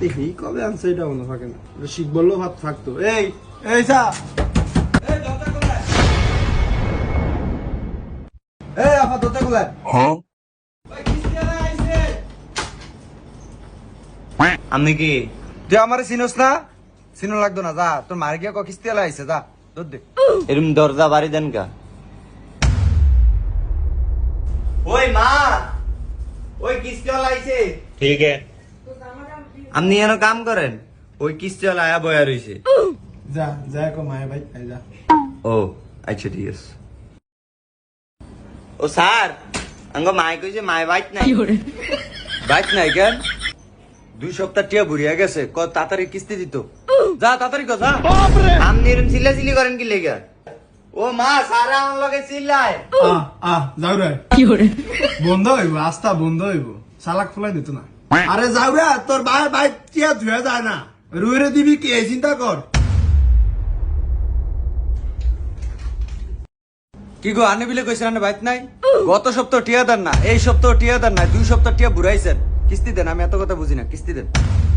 দেখি কবে আনছে এটা মনে থাকে না। শিখ বললেও ভাত থাকতো। এই এই সা হ্যাঁ? আমি কি? তুই আমার চিনোস না? লাগতো না যা। তোর মার গিয়া কিস্তি এলা আইসে যা। দর দেন কা? ওই মা ওই কিস্তি এলা ঠিক। আপনি এন কাম করেন ওই কিস্তিওয়ালা আয়া বয়া রইছে। যা যা কো মায়ের ভাই যা। ও আচ্ছা ঠিক আছে। ও স্যার আঙ্গ মাই কইছে মাই বাইক নাই। বাইক নাই কেন? দুই সপ্তাহ টিয়া বুড়িয়া গেছে ক তাড়াতাড়ি কিস্তি দিত। যা তাড়াতাড়ি যা। আপনি এরম চিল্লাচিল্লি করেন কি লেগে? ও মা স্যার আমার লগে চিল্লায়। আহ যাও রে। বন্ধ হইব আস্তা বন্ধ হইব। সালাক ফুলাই দিত না। আরে যাও রে তোর ভাই ভাই টিয়া ধুয়ে যায় না। রুইরে দিবি কি চিন্তা কর। কি গো আনে বিলে কইছেন আনে বাইক নাই? গত সপ্তাহ টিয়া দেন না এই সপ্তাহ টিয়া দেন না দুই সপ্তাহ টিয়া বুড়াইছেন। কিস্তি দেন আমি এত কথা বুঝি না কিস্তি দেন।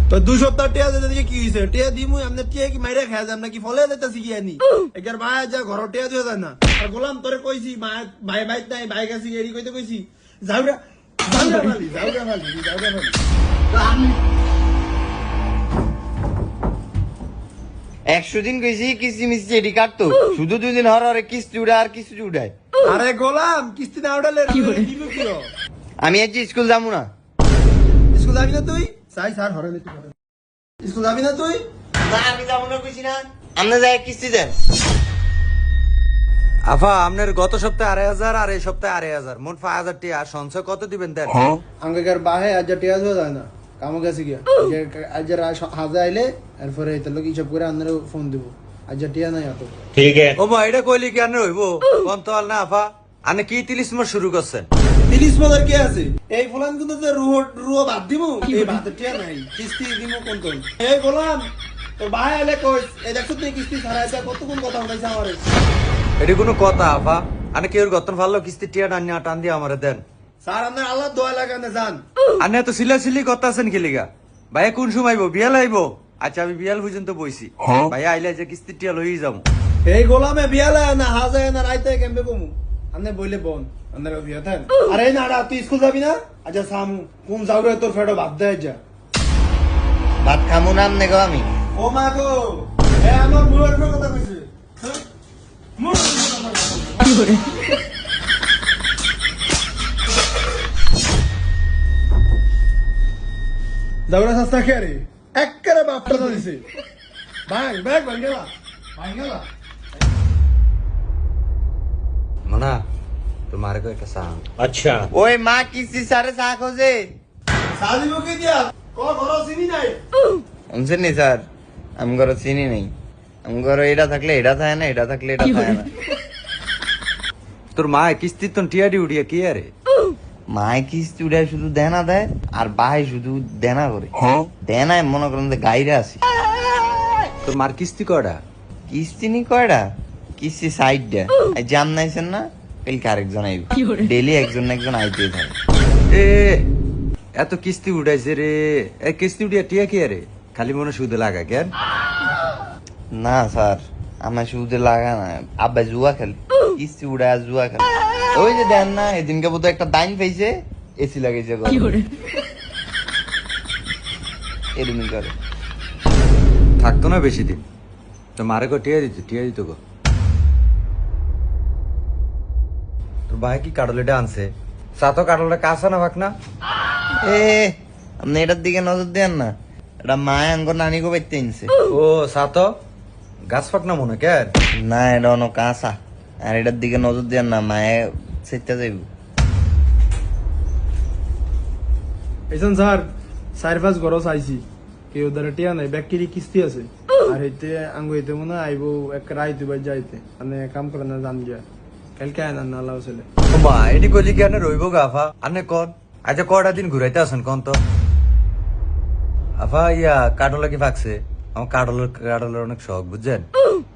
তো দুই সপ্তাহ টিয়া দিতে দিয়ে কি হইছে? টিয়া দিমু এমনি টিয়া কি মাইরে খায় যাম নাকি ফলে দিতেছি কি আনি এগার ভাই যা ঘর টিয়া ধুয়ে যায় না। আর গোলাম তোরে কইছি ভাই ভাই ভাই নাই ভাই কাছে এরি কইতে কইছি। যাও একশো দিন কইছি কিস্তি মিস্তি এটি কাটতো শুধু দুই দিন হর হরে কিস্তি উড়ায় আর কিস্তি উড়ায়। আরে গোলাম কিস্তি না উঠালে দিব আমি আজ স্কুল যাব না। স্কুল যাবি না তুই? চাই স্যার হরে স্কুল যাবি না তুই? না আমি যাব না কইছি না। আপনি যাই কিস্তি দেন। আফা আপনার গত সপ্তাহে আড়াই হাজার আর এই সপ্তাহে আড়াই হাজার। মোট পাঁচ হাজার টিয়া। সঞ্চয় কত দিবেন দেন? হ্যাঁ। আঙ্গাকার বাহে হাজার টিয়া দেওয়া যায় না। কামো গেছে গিয়া। আজ হাজার আইলে এরপরে করে আপনার ফোন দিব। আজ টিয়া নাই অত ঠিক আছে। ও মা এটা কইলি কি না আফা। আনে কি তিরিশ মাস শুরু করছেন? তিরিশ মাসের কি আছে? এই ফুলান কিন্তু যে রুহ রুহ বাদ দিব এই টিয়া নাই। কিস্তি দিব কোন কোন? এই গোলাম তো ভাই আইলে কইস এই দেখছ তুই কিস্তি ছাড়াইছে কত কোন কথা উঠাইছে আমারে? এটি কোনো কথা আফা আনে কেউ গতন ভালো কিস্তি টিয়া টান টান দিয়ে আমারে দেন। স্যার আপনার আল্লাহ দোয়া লাগানে যান। আনে এত সিলা সিলি কথা আছেন কি ভাইয়া কোন সময় আইবো? বিয়াল আইবো? আচ্ছা আমি বিয়াল পর্যন্ত বইছি। ভাইয়া আইলে যে কিস্তি টিয়া লই যাম এই গোলামে বিয়ালে না হাজে না রাইতে কেমবে কমু আমনে বইলে বন আপনার বিয়া থান আরে নাড়া তুই স্কুল যাবি না? আচ্ছা সামু কোন যাও রে তোর ফেডো ভাত দেয় যা ভাত খামু না আপনি গো আমি? ও মা গো এ আমার মুয়ের छोड़े दौड़ा सस्ता क्या रे। एक्कर बाप दिसे। Bang, bang, भाग गेला भाग गेला मना तुम्हारे को एक सांग। अच्छा। ओए माँ किसी सारे साखों से? शादी को की दिया। कौन घरों सीनी नहीं। उनसे नहीं सर। हम घरों सीनी नहीं। हम घरों एड़ा थकले एड़ा था है ना एड़ा थकले एड़ा था है ना। তোর মা কিস্তি তো টিয়াডি উড়িয়া কি আরে? মায় কিস্তি উড়ায় শুধু দেনা দেয় আর বাই শুধু দেনা করে। দেনায় মনে করেন যে গাইরে আসি তোর মার কিস্তি কয়টা কিস্তি নি কয়টা কিস্তি সাইড দেয় জান নাইছেন না? কালকে আরেকজন আইব। ডেলি একজন না একজন আইতে থাকে এ এত কিস্তি উঠাইছে রে। এ কিস্তি উঠিয়া টিয়া কি আরে? খালি মনে সুদে লাগা কেন না স্যার। আমার শুধু লাগা না। আব্বা জুয়া খেলে কিস্তি উড়ায় আর জুয়া খেলে ওই যে দেন না এদিনকে বোধহয় একটা দাইন পাইছে এসি লাগাইছে ঘরে। এরকমই করে? থাকতো না বেশি দিন। তো মারে কো টিয়া দিত টিয়া দিত গো তোর ভাই কি কাটলেটা আনছে সাতো কাটলে কাঁচা না ভাগ না? এ আপনি এটার দিকে নজর দেন না। এটা মায় আঙ্গ নানি গো বাইতে আনছে। ও সাতো গাছ ফাক না মনে কেন না এটা অন্য কাঁচা। আর এটার দিকে নজর দেন না মায়ে সেটা যাইব। এইজন স্যার চার পাঁচ ঘর চাইছি কেউ দ্বারা টিয়া নাই ব্যাকটেরি কিস্তি আছে। আর হেতে আঙ্গু হেতে মনে আইবো এক বাই যাইতে। মানে কাম করে না জান গিয়া। কালকে আয় না না লাও ছেলে। ও মা এটি কইলি কি আনে রইব গা আফা? আনে কন আচ্ছা কটা দিন ঘুরাইতে আসেন কন তো? আফা ইয়া কাটলা কি ফাকছে। আমার কাটলের কাটলের অনেক শখ বুঝছেন?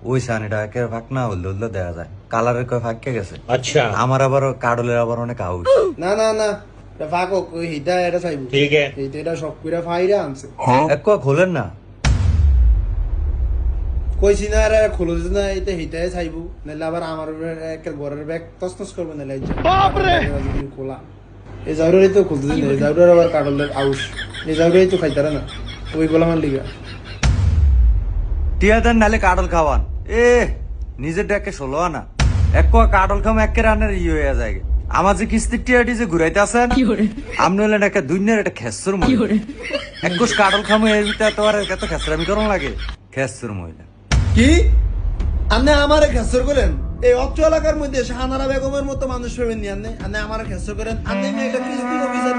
ওই একের ভাগ না হলদে হলদে দেওয়া যায়। কালারের কয় ভাগ কে গেছে? আচ্ছা। আমার আবার কাডলের আবার অনেক না না না ভাগ এটা চাইব। ঠিক আছে। এটা সব কইরা ফাইরা আনছে। হ্যাঁ। এক কয় খোলেন না? আর না এটা নাহলে আবার আমার ঘরের ব্যাগ তসনস খোলা। এই জাউরাই তো খুলতে দিন এই জাউরার আবার কাটলের আউস এই জাউরাই তো খাইতারা না ওই লিগা। টিয়া দেন নালে কাডল খাওয়ান। এ নিজের ডেকে ষোলো আনা। এক কোয়া কাডল খাম একে রানের ইয়ে হয়ে যায় আমার যে কিস্তির টিয়াটি যে ঘুরাইতে আছেন আপনি হলেন একটা দুনিয়ার একটা খেসুর মহিলা। এক কোষ কাডল খামো এর ভিতরে তো আর এত খেসরামি করন লাগে। খেসুর মহিলা। কি? আপনি আমারে খেসর করেন? এই অত্র এলাকার মধ্যে শাহানারা বেগমের মতো মানুষ পাবেন নি আপনি আপনি আমারে খেসর করেন? আপনি আমি একটা অফিসার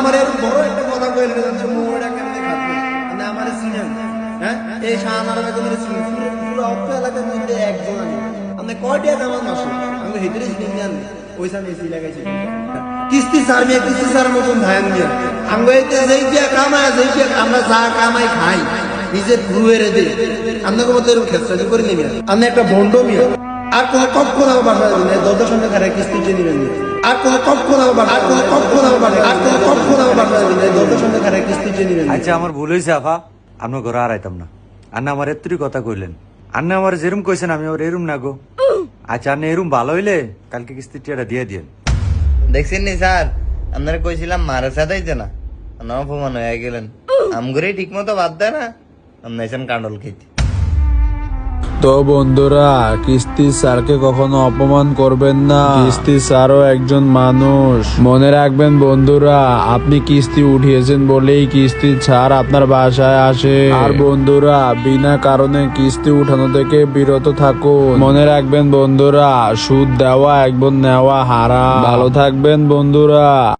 আমার এরকম বড় একটা কথা কইলে যাচ্ছে মোড়া কেমনে খাবে আপনি আমারে চিনেন। হ্যাঁ? এই শাহানারা পুরো অত্র এলাকার মধ্যে একজন আপনি আমি ভিতরে চিনেন নি আপনি ওই সামনে এসি লাগাইছি। কিস্তি স্যার মিয়া, কিস্তি স্যার মতন দিয়া আঙ্গ যেই দিয়া কামায়, যেই দিয়া আমরা যা কামাই খাই, নিজের আপনাকে মতো এরকম করে নিবি আপনি একটা বন্ড মিয়া। আর কোন কখন আমার বাসা এই দরজার সামনে খারাপ কিস্তি চেয়ে নিবেন। আর কোন কখন আমার বাসা আর কোন কখন আমার বাসা আর কোন কখন আমার বাসা এই দরজার সামনে খারাপ কিস্তি আচ্ছা আমার ভুল হয়েছে আফা আপনার ঘরে আর আইতাম না। আন্না আমার এত্তরি কথা কইলেন। আন্না আমার যেরম কইছেন আমি আমার এরম না গো। আচ্ছা আন্না এরম ভালো হইলে কালকে কিস্তির টিয়াটা দিয়ে দিয়েন। দেখছেন নি স্যার? আপনারা কইছিলাম মারা সাদাইতে না। অপমান হয়ে গেলেন। আমগুরে ঠিক মতো বাদ দেয় না। আপনি এসেন কাণ্ডল তো বন্ধুরা, কিস্তি স্যারকে কখনো অপমান করবেন না। কিস্তি স্যারও একজন মানুষ। মনে রাখবেন বন্ধুরা, আপনি কিস্তি উঠিয়েছেন বলেই কিস্তি ছাড় আপনার বাসায় আসে। আর বন্ধুরা, বিনা কারণে কিস্তি উঠানো থেকে বিরত থাকুন। মনে রাখবেন বন্ধুরা, সুদ দেওয়া একবার নেওয়া হারা ভালো থাকবেন বন্ধুরা।